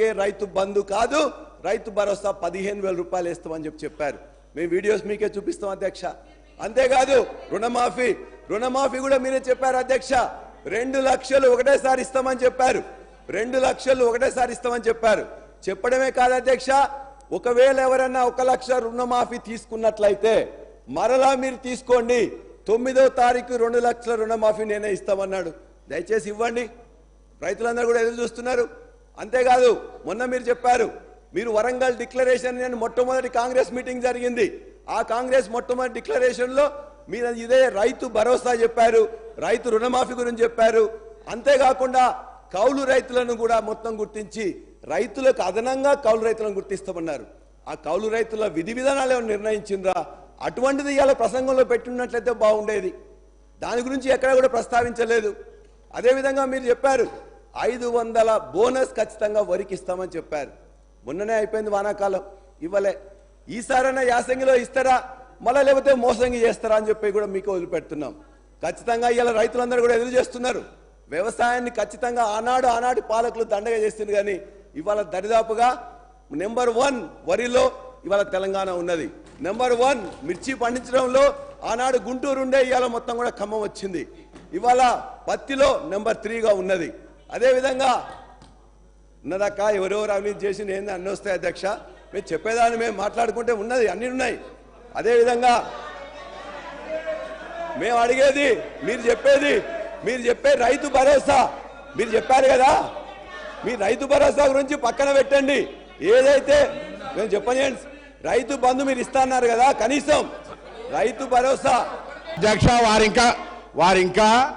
తారీఖే రైతు బంధు కాదు రైతు భరోసా పదిహేను వేల రూపాయలు ఇస్తామని చెప్పి చెప్పారు. మేము వీడియోస్ మీకే చూపిస్తాం అధ్యక్ష. అంతేకాదు రుణమాఫీ రుణమాఫీ కూడా మీరే చెప్పారు అధ్యక్ష. రెండు లక్షలు ఒకటేసారి ఇస్తామని చెప్పారు. రెండు లక్షలు ఒకటేసారి ఇస్తామని చెప్పారు. చెప్పడమే కాదు అధ్యక్ష ఒకవేళ ఎవరన్నా ఒక లక్ష రుణమాఫీ తీసుకున్నట్లయితే మరలా మీరు తీసుకోండి. తొమ్మిదో తారీఖు రెండు లక్షల రుణమాఫీ నేనే ఇస్తామన్నాడు. దయచేసి ఇవ్వండి. రైతులందరూ కూడా ఎదురు చూస్తున్నారు. అంతేకాదు మొన్న మీరు చెప్పారు మీరు వరంగల్ డిక్లరేషన్ అని మొట్టమొదటి కాంగ్రెస్ మీటింగ్ జరిగింది. ఆ కాంగ్రెస్ మొట్టమొదటి డిక్లరేషన్లో మీరు ఇదే రైతు భరోసా చెప్పారు రైతు రుణమాఫీ గురించి చెప్పారు. అంతేకాకుండా కౌలు రైతులను కూడా మొత్తం గుర్తించి రైతులకు అదనంగా కౌలు రైతులను గుర్తిస్తామన్నారు. ఆ కౌలు రైతుల విధి విధానాలు ఏమైనా నిర్ణయించిందా అటువంటిది ఇవాళ ప్రసంగంలో పెట్టినట్లయితే బాగుండేది. దాని గురించి ఎక్కడ కూడా ప్రస్తావించలేదు. అదేవిధంగా మీరు చెప్పారు ఐదు వందల బోనస్ ఖచ్చితంగా వరికి ఇస్తామని చెప్పారు. మొన్ననే అయిపోయింది వానాకాలం. ఇవ్వలే. ఈసారైనా యాసంగిలో ఇస్తారా? మళ్ళీ లేకపోతే మోసంగి చేస్తారా అని చెప్పి కూడా మీకు వదిలిపెడుతున్నాం. ఖచ్చితంగా ఇవాళ రైతులందరూ కూడా ఎదురు చేస్తున్నారు. వ్యవసాయాన్ని ఖచ్చితంగా ఆనాడు ఆనాటి పాలకులు దండగా చేస్తుంది కానీ ఇవాళ దరిదాపుగా నెంబర్ వన్ వరిలో ఇవాళ తెలంగాణ ఉన్నది. నెంబర్ వన్ మిర్చి పండించడంలో ఆనాడు గుంటూరు ఉండే ఇవాళ మొత్తం కూడా ఖమ్మం వచ్చింది. ఇవాళ పత్తిలో నెంబర్ త్రీగా ఉన్నది. అదేవిధంగా ఉన్నదక్క ఎవరెవరు అవినీతి చేసి నేను అన్నీ వస్తాయి అధ్యక్ష. మేము చెప్పేదాన్ని మేము మాట్లాడుకుంటే ఉన్నది అన్ని ఉన్నాయి. అదేవిధంగా మేము అడిగేది మీరు చెప్పేది మీరు చెప్పే రైతు భరోసా. మీరు చెప్పారు కదా? మీ రైతు భరోసా గురించి పక్కన పెట్టండి. ఏదైతే మేము చెప్పనియండి రైతు బంధు మీరు ఇస్తాన్నారు కదా కనీసం రైతు భరోసా. అధ్యక్ష వారింకా వారింకా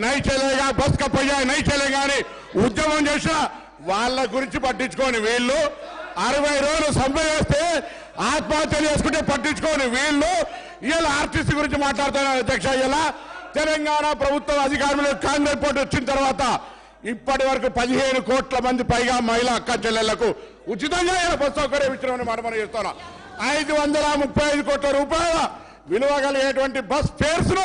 నై చెలేగా బస్ కప్పయ్యా నై అని ఉద్యమం చేసిన వాళ్ళ గురించి పట్టించుకోని వీళ్ళు. అరవై రోజులు సమ్మె చేస్తే ఆత్మహత్యలు చేసుకుంటే పట్టించుకోని వీళ్ళు. ఇలా ఆర్టీసీ గురించి మాట్లాడుతున్నారు అధ్యక్ష ఇలా తెలంగాణ ప్రభుత్వం అధికారంలో కాంగ్రెస్ పార్టీ వచ్చిన తర్వాత ఇప్పటి వరకు పదిహేను కోట్ల మంది పైగా మహిళా అక్క చెల్లెళ్ళకు ఉచితంగా ఇలా బస్ సౌకర్యం ఇచ్చినామని మనం చేస్తున్నాం. ఐదు వందల ముప్పై ఐదు కోట్ల రూపాయల విలువ కలిగేటువంటి బస్ ఫేర్స్ను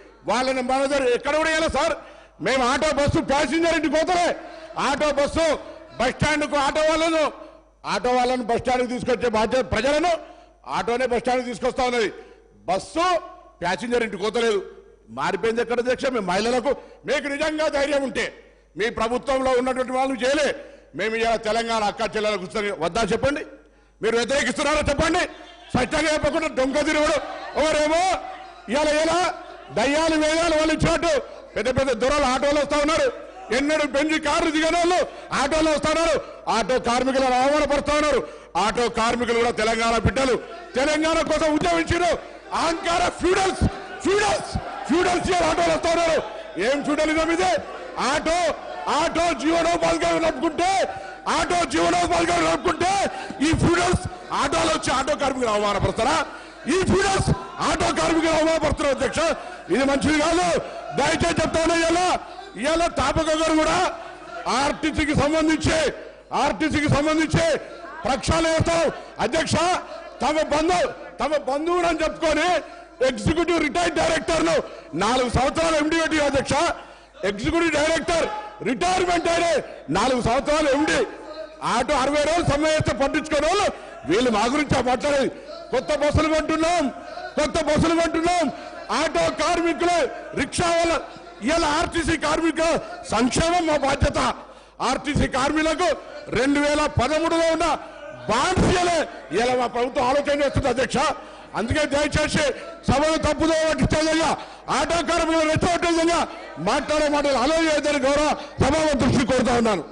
వాళ్ళని మన ఎక్కడ కూడా సార్. మేము ఆటో బస్సు ప్యాసింజర్ ఇంటికి పోతలే. ఆటో బస్సు బస్ స్టాండ్కు ఆటో వాళ్ళను. ఆటో వాళ్ళను బస్ స్టాండ్కి తీసుకొచ్చే బాధ్యత ప్రజలను. ఆటోనే బస్ స్టాండ్కి తీసుకొస్తా ఉన్నది. బస్సు ప్యాసింజర్ ఇంటికి పోతలేదు. మారిపోయింది ఎక్కడ దీక్ష మీ మహిళలకు. మీకు నిజంగా ధైర్యం ఉంటే మీ ప్రభుత్వంలో ఉన్నటువంటి వాళ్ళు చేయలే. మేము ఇలా తెలంగాణ అక్క చెల్లెలకు కూర్చొని వద్దా చెప్పండి? మీరు వ్యతిరేకిస్తున్నారో చెప్పండి? స్పష్టంగా చెప్పకుండా దొంగ తిరుగుడు. ఎవరేమో? ఇలా ఇలా దయ్యాలు వేయాలు వాళ్ళు ఇచ్చినట్టు పెద్ద పెద్ద దొరలు ఆటోలు వస్తా ఉన్నారు. ఎన్నడూ బెంజి కార్లు దిగని వాళ్ళు ఆటోలో వస్తా ఉన్నారు. ఆటో కార్మికులను అవమానపరుస్తా ఉన్నారు. ఆటో కార్మికులు కూడా తెలంగాణ బిడ్డలు. తెలంగాణ కోసం ఉద్యమించారు. అహంకార ఫ్యూడల్స్ ఫ్యూడల్స్ ఫ్యూడల్స్ ఆటోలు వస్తా ఉన్నారు. ఏం ఫ్యూడలిజం ఇది? ఆటో ఆటో జీవనోపాధిగా నడుపుకుంటే ఆటో జీవనోపాధిగా నడుపుకుంటే ఈ ఫ్యూడల్స్ ఆటోలో వచ్చి ఆటో కార్మికులు అవమానపరుస్తారా? ఈ ఫీడర్స్ ఆటో కార్మికులు అవమానపరుస్తున్నారు అధ్యక్ష. ఇది మంచిది కాదు. దయచేసి చెప్తాను ఇలా ఇవాళ తాపక గారు కూడా ఆర్టీసీకి సంబంధించి ఆర్టీసీకి సంబంధించి ప్రక్షాళన చేస్తాం. అధ్యక్ష తమ బంధు తమ బంధువులు అని చెప్పుకొని ఎగ్జిక్యూటివ్ రిటైర్డ్ డైరెక్టర్ను నాలుగు సంవత్సరాలు ఎండి అధ్యక్ష. ఎగ్జిక్యూటివ్ డైరెక్టర్ రిటైర్మెంట్ అయినే నాలుగు సంవత్సరాలు ఎండి ఆటో అరవై రోజులు సమ్మె పట్టించుకునే వాళ్ళు వీళ్ళు మా గురించి మాట్లాడేది కొత్త బస్సులు కొంటున్నాం కొత్త బస్సులు కొంటున్నాం. ఆటో కార్మికులు రిక్షా వాళ్ళ ఇవాళ ఆర్టీసీ కార్మికుల సంక్షేమం మా బాధ్యత. ఆర్టీసీ కార్మికులకు రెండు వేల పదమూడులో ఉన్న బాండ్స్ ఇలా మా ప్రభుత్వం ఆలోచన చేస్తుంది అధ్యక్ష. అందుకే దయచేసి సభను తప్పుదో పట్టించేదయ్యా ఆటో కార్మికులు రెచ్చగొట్టేదయ్యా మాట్లాడే మాటలు అలో చేయదని గౌరవ సభ దృష్టి కోరుతా ఉన్నాను.